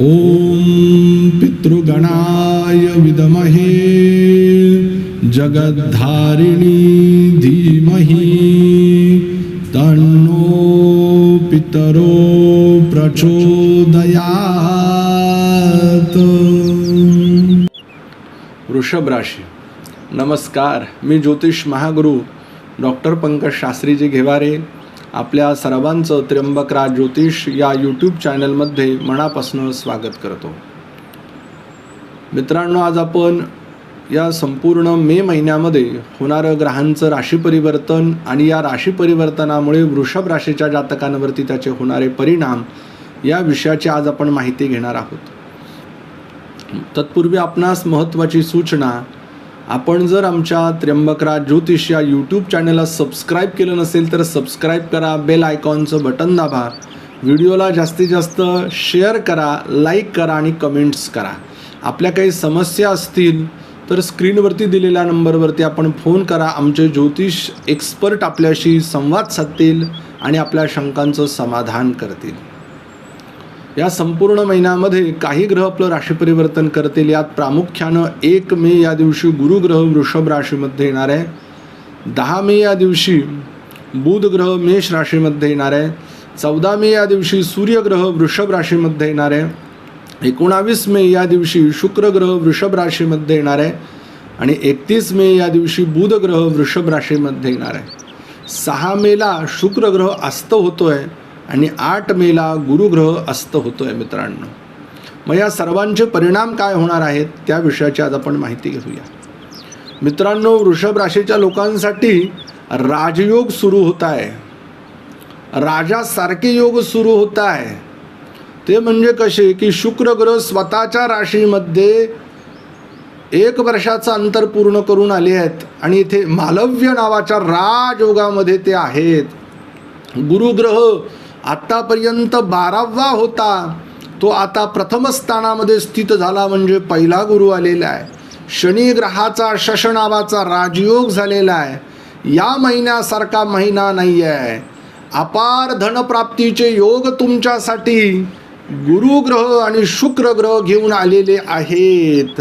ॐ पितृगणाय विदमहे जगद्धारिणी धीमहि तन्नो पितरो प्रचोदयात्। वृषभ राशी। नमस्कार मी ज्योतिष महागुरु डॉक्टर पंकज शास्त्रीजी घेवारे आपल्या सर्वांचं त्र्यंबकराज ज्योतिष या यूट्यूब चॅनलमध्ये मनापासून स्वागत करतो. मित्रांनो आज आपण या संपूर्ण मे महिन्यामध्ये होणारं ग्रहांचं राशी परिवर्तन आणि या राशी परिवर्तनामुळे वृषभ राशीच्या जातकांवरती त्याचे होणारे परिणाम या विषयाची आज आपण माहिती घेणार आहोत. तत्पूर्वी आपणास महत्त्वाची सूचना आपण जर आमच्या त्र्यंबकराज ज्योतिष या यूट्यूब चॅनलला सबस्क्राईब केलं नसेल तर सबस्क्राईब करा बेल आयकॉनचं बटन दाबा. व्हिडिओला जास्तीत जास्त शेअर करा लाईक करा आणि कमेंट्स करा. आपल्या काही समस्या असतील तर स्क्रीनवरती दिलेल्या नंबरवरती आपण फोन करा. आमचे ज्योतिष एक्सपर्ट आपल्याशी संवाद साधतील आणि आपल्या शंकांचं समाधान करतील. या संपूर्ण महिन्यामध्ये काही ग्रह आपलं राशी परिवर्तन करतील. यात प्रामुख्यानं एक मे या दिवशी गुरुग्रह वृषभ राशीमध्ये येणार आहे. दहा मे या दिवशी बुध ग्रह मेष राशीमध्ये येणार आहे. चौदा मे या दिवशी सूर्यग्रह वृषभ राशीमध्ये येणार आहे. एकोणावीस मे या दिवशी शुक्रग्रह वृषभ राशीमध्ये येणार आहे. आणि एकतीस मे या दिवशी बुध ग्रह वृषभ राशीमध्ये येणार आहे. सहा मेला शुक्र ग्रह अस्त आहे आणि आठ मेला गुरुग्रह अस्त होतोय मित्रांनो. मग या सर्वांचे परिणाम काय होणार आहेत त्या विषयाची आज आपण माहिती घेऊया. मित्रांनो वृषभ राशीच्या लोकांसाठी राजयोग सुरू होत आहे राजासारखे योग सुरू होत आहे ते म्हणजे कसे की शुक्र ग्रह स्वतःच्या राशीमध्ये एक वर्षाचं अंतर पूर्ण करून आले आहेत आणि इथे मालव्य नावाच्या राजयोगामध्ये ते आहेत. गुरुग्रह आत्तापर्यंत बारावा होता तो आता प्रथम स्थानामध्ये स्थित झाला म्हणजे पहिला गुरु आलेला आहे. शनी ग्रहाचा शशनावाचा राजयोग झालेला आहे. या महिन्यासारखा महिना नाही आहे. अपार धनप्राप्तीचे योग तुमच्यासाठी गुरुग्रह आणि शुक्र ग्रह घेऊन आलेले आहेत.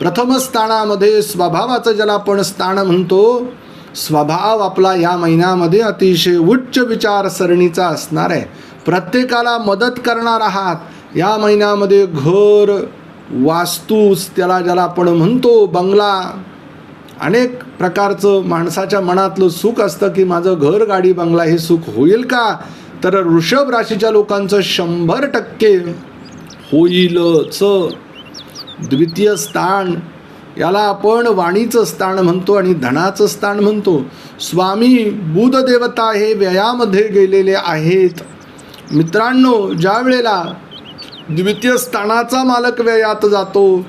प्रथम स्थानामध्ये स्वभावाचं ज्याला आपण स्थान म्हणतो स्वभाव आपला या महिन्यामध्ये अतिशय उच्च विचारसरणीचा असणार आहे. प्रत्येकाला मदत करणार आहात. या महिन्यामध्ये घर वास्तूच त्याला ज्याला आपण म्हणतो बंगला. अनेक प्रकारचं माणसाच्या मनातलं सुख असतं की माझं घर गाडी बंगला हे सुख होईल का? तर वृषभ राशीच्या लोकांचं शंभर टक्के होईलच. द्वितीय स्थान याला आपण वाणीचं स्थान म्हणतो आणि धनाचं स्थान म्हणतो. स्वामी बुधदेवता हे व्ययामध्ये गेलेले आहेत. मित्रांनो ज्या वेळेला द्वितीय स्थानाचा मालक व्ययात जातो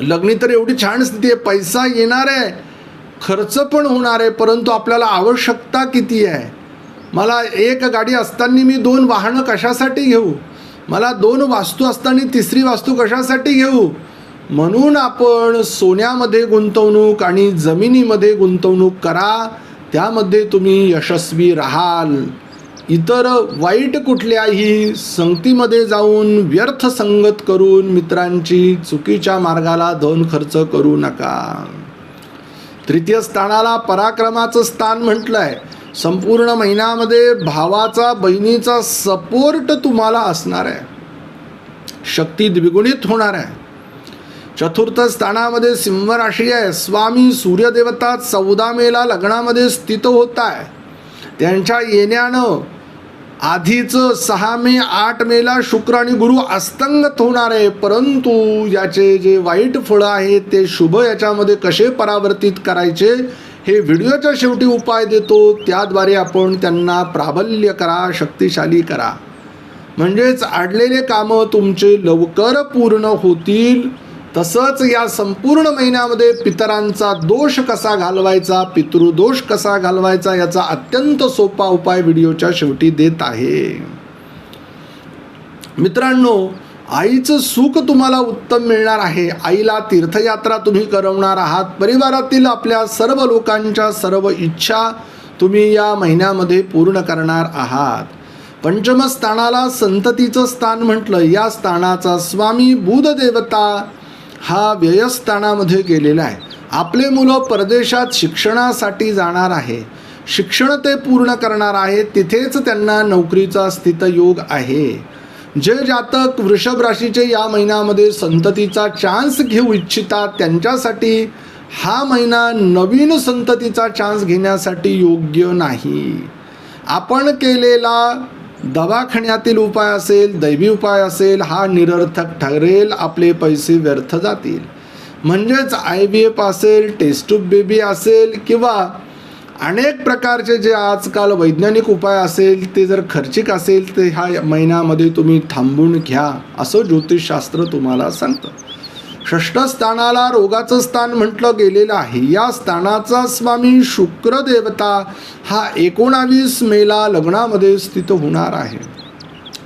लग्नी तर एवढी छान स्थिती आहे पैसा येणार आहे खर्च पण होणार आहे परंतु आपल्याला आवश्यकता किती आहे? मला एक गाडी असताना मी दोन वाहनं कशासाठी घेऊ? मला दोन वास्तू असताना तिसरी वास्तू कशासाठी घेऊ? म्हणून आपण सोन्यामध्ये गुंतवणूक आणि जमिनीमध्ये गुंतवणूक करा. त्यामध्ये तुम्ही यशस्वी राहाल. इतर वाईट कुठल्याही संगतीमध्ये जाऊन व्यर्थ संगत करून मित्रांची चुकीच्या मार्गाला धन खर्च करू नका. तृतीय स्थानाला पराक्रमाचं स्थान म्हटलं आहे संपूर्ण महिन्यामध्ये भावाचा बहिणीचा सपोर्ट तुम्हाला असणार आहे. शक्ती द्विगुणित होणार आहे. चतुर्थ स्थानामध्ये सिंह राशी आहे. स्वामी सूर्यदेवता चौदा मेला लग्नामध्ये स्थित होत आहे त्यांच्या येण्यानं आधीचं सहा मे आठ मेला शुक्र आणि गुरु अस्तंगत होणार आहे. परंतु याचे जे वाईट फळं आहेत ते शुभ याच्यामध्ये कसे परावर्तित करायचे हे व्हिडिओच्या शेवटी उपाय देतो. त्याद्वारे आपण त्यांना प्राबल्य करा शक्तिशाली करा. म्हणजेच अडलेले कामं तुमचे लवकर पूर्ण होतील. तसंच या संपूर्ण महिन्यामध्ये पितरांचा दोष कसा घालवायचा पितृदोष कसा घालवायचा याचा अत्यंत सोपा उपाय व्हिडिओच्या शेवटी देत आहे. मित्रांनो आईचं सुख तुम्हाला उत्तम मिळणार आहे. आईला तीर्थयात्रा तुम्ही करवणार आहात. परिवारातील आपल्या सर्व लोकांच्या सर्व इच्छा तुम्ही या महिन्यामध्ये पूर्ण करणार आहात. पंचमस्थानाला संततीचं स्थान म्हटलं. या स्थानाचा स्वामी बुध देवता हा व्ययस्थानामध्ये गेलेला आहे. आपले मुलं परदेशात शिक्षणासाठी जाणार आहे. शिक्षण ते पूर्ण करणार आहे तिथेच त्यांना नोकरीचा स्थितयोग आहे. जे जातक वृषभ राशीचे या महिन्यामध्ये संततीचा चान्स घेऊ इच्छितात त्यांच्यासाठी हा महिना नवीन संततीचा चान्स घेण्यासाठी योग्य नाही. आपण केलेला दवाखान्यातील उपाय असेल दैवी उपाय असेल हा निरर्थक ठरेल आपले पैसे व्यर्थ जातील. म्हणजेच आय बी एफ असेल टेस्ट बेबी असेल किंवा अनेक प्रकारचे जे आजकाल वैज्ञानिक उपाय असेल ते जर खर्चिक असेल ते ह्या महिन्यामध्ये तुम्ही थांबून घ्या असं ज्योतिषशास्त्र तुम्हाला सांगतं. षष्ठ स्थानाला रोगाचं स्थान म्हटलं गेलेलं आहे. या स्थानाचा स्वामी शुक्रदेवता हा एकोणावीस मेला लग्नामध्ये स्थित होणार आहे.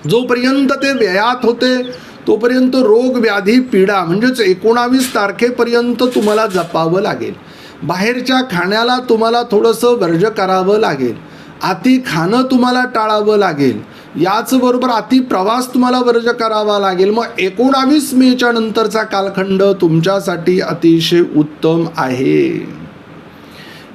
जोपर्यंत ते व्ययात होते तोपर्यंत रोग व्याधी पीडा म्हणजेच एकोणावीस तारखेपर्यंत तुम्हाला जपावं लागेल. बाहेरच्या खाण्याला तुम्हाला थोडंसं वर्ज करावं लागेल. अति खाणं तुम्हाला टाळावं लागेल. याचबरोबर अति प्रवास तुम्हाला वर्ज करावा लागेल. मग एकोणावीस मेच्या नंतरचा कालखंड तुमच्यासाठी अतिशय उत्तम आहे.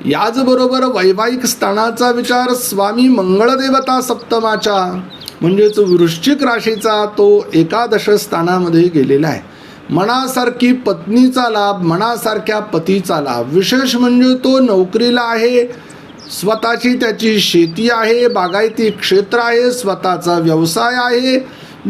याचबरोबर वैवाहिक स्थानाचा विचार स्वामी मंगळदेवता सप्तमाच्या म्हणजेच वृश्चिक राशीचा तो एकादश स्थानामध्ये गेलेला आहे. मनासारखी पत्नीचा लाभ मनासारख्या पतीचा लाभ. विशेष म्हणजे तो नोकरीला आहे स्वतःची त्याची शेती आहे बागायती क्षेत्र आहे स्वतःचा व्यवसाय आहे.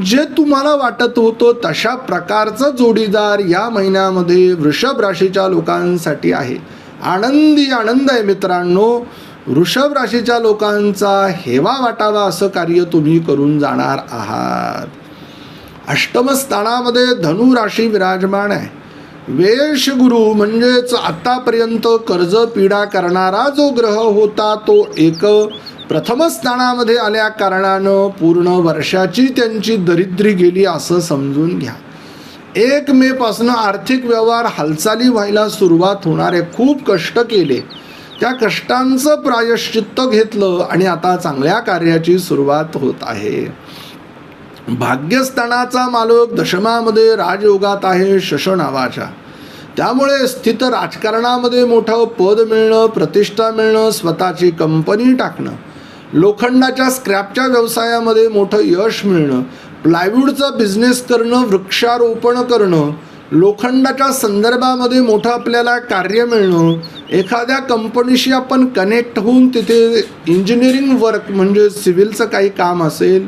जे तुम्हाला वाटत होतं तशा प्रकारचं जोडीदार या महिन्यामध्ये वृषभ राशीच्या लोकांसाठी आहे. आनंदी आनंद आहे मित्रांनो. वृषभ राशीच्या लोकांचा हेवा वाटावा असं कार्य तुम्ही करून जाणार आहात. अष्टम स्थानामध्ये धनु राशी विराजमान आहे. वेश गुरु म्हणजेच आतापर्यंत कर्ज पीडा करणारा जो ग्रह होता तो एक प्रथम स्थानामध्ये आल्या कारणानं पूर्ण वर्षाची त्यांची दरिद्री गेली असं समजून घ्या. एक मे पासून आर्थिक व्यवहार हालचाली व्हायला सुरुवात होणारे खूप कष्ट केले. त्या कष्टांचं प्रायश्चित्त घेतलं आणि आता चांगल्या कार्याची सुरुवात होत आहे. भाग्यस्थानाचा मालक दशमामध्ये राजयोगात आहे शश नावाच्या त्यामुळे स्थित राजकारणामध्ये मोठं पद मिळणं प्रतिष्ठा मिळणं स्वतःची कंपनी टाकणं लोखंडाच्या स्क्रॅपच्या व्यवसायामध्ये मोठं यश मिळणं प्लायवूडचा बिझनेस करणं वृक्षारोपण करणं लोखंडाच्या संदर्भामध्ये मोठं आपल्याला कार्य मिळणं एखाद्या कंपनीशी आपण कनेक्ट होऊन तिथे इंजिनिअरिंग वर्क म्हणजे सिव्हिलचं काही काम असेल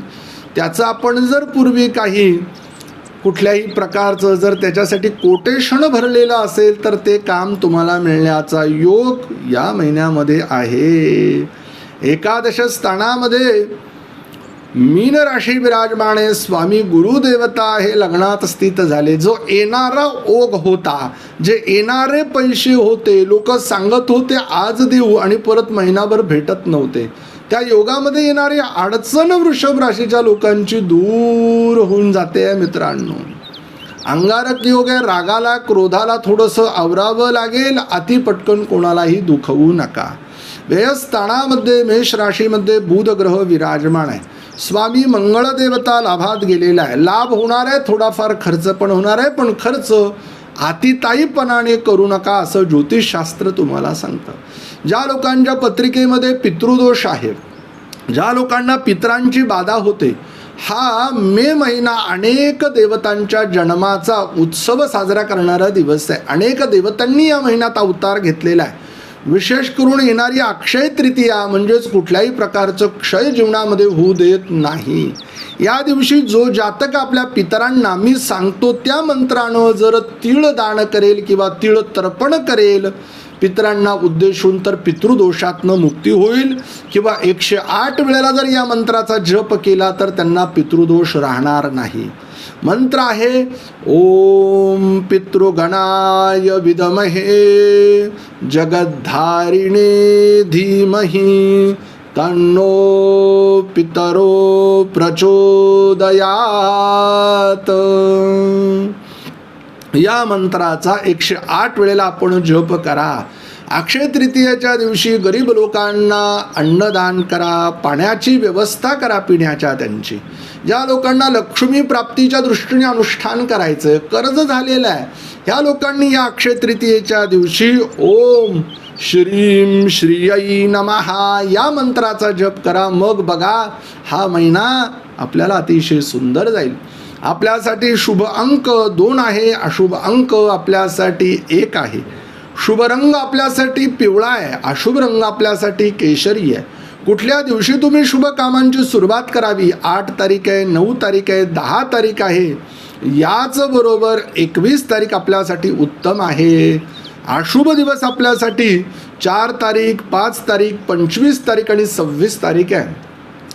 त्याचं आपण जर पूर्वी काही कुठल्याही प्रकारचं जर त्याच्यासाठी कोटेशन भरलेलं असेल तर ते काम तुम्हाला मिळण्याचा योग या महिन्यामध्ये आहे. एकादश स्थानामध्ये मीन राशी विराजमाने स्वामी गुरुदेवता हे लग्नात स्थित झाले. जो येणारा ओघ होता जे येणारे पैसे होते लोक सांगत होते आज देऊ आणि परत महिनाभर भेटत नव्हते. त्या योगामध्ये येणारी अडचण वृषभ राशीच्या लोकांची दूर होऊन जाते मित्रांनो. अंगारक योग आहे रागाला क्रोधाला थोडंसं आवरावं लागेल अति पटकन कोणालाही दुखवू नका. व्ययस्थानामध्ये मेष राशीमध्ये बुध ग्रह विराजमान आहे. स्वामी मंगळदेवता लाभात गेलेला आहे. लाभ होणार आहे थोडाफार खर्च पण होणार आहे पण खर्च अतिताईपणाने करू नका असं ज्योतिषशास्त्र तुम्हाला सांगतं. ज्या लोकांच्या पत्रिकेमध्ये पितृदोष आहे ज्या लोकांना पितरांची बाधा होते हा मे महिना अनेक देवतांच्या जन्माचा उत्सव साजरा करणारा दिवस आहे. अनेक देवतांनी या महिन्यात अवतार घेतलेला आहे. विशेष करून येणारी अक्षय तृतीया म्हणजेच कुठल्याही प्रकारचं क्षय जीवनामध्ये होऊ देत नाही. या दिवशी जो जातक आपल्या पितरांना मी सांगतो त्या मंत्रानं जर तिळ दान करेल किंवा तिळ तर्पण करेल पितरांना उद्देशून तर पितृदोषातनं मुक्ती होईल किंवा एकशे आठ वेळेला जर या मंत्राचा जप केला तर त्यांना पितृदोष राहणार नाही. मंत्र आहे ओम पितृगणाय विदमहे जगद्धारिणे धीमही तन्नो पितरो प्रचोदयात. या मंत्राचा एकशे आठ वेळेला आपण जप करा. अक्षय तृतीयेच्या दिवशी गरीब लोकांना अन्नदान करा पाण्याची व्यवस्था करा पिण्याच्या त्यांची. ज्या लोकांना लक्ष्मी प्राप्तीच्या दृष्टीने अनुष्ठान करायचं कर्ज झालेलं आहे ह्या लोकांनी या अक्षय तृतीयेच्या दिवशी ओम श्रीम श्रीयई नमहा या मंत्राचा जप करा. मग बघा हा महिना आपल्याला अतिशय सुंदर जाईल. आपल्यासाठी शुभ अंक दोन आहे अशुभ अंक आपल्यासाठी एक आहे. शुभ रंग आपल्यासाठी पिवळा आहे अशुभ रंग आपल्यासाठी केशरी आहे. कुठल्या दिवशी तुम्ही शुभ कामांची सुरुवात करावी? आठ तारीख आहे नऊ तारीख आहे दहा तारीख आहे. याचबरोबर एकवीस तारीख आपल्यासाठी उत्तम आहे. अशुभ दिवस आपल्यासाठी चार तारीख पाच तारीख पंचवीस तारीख आणि सव्वीस तारीख आहे.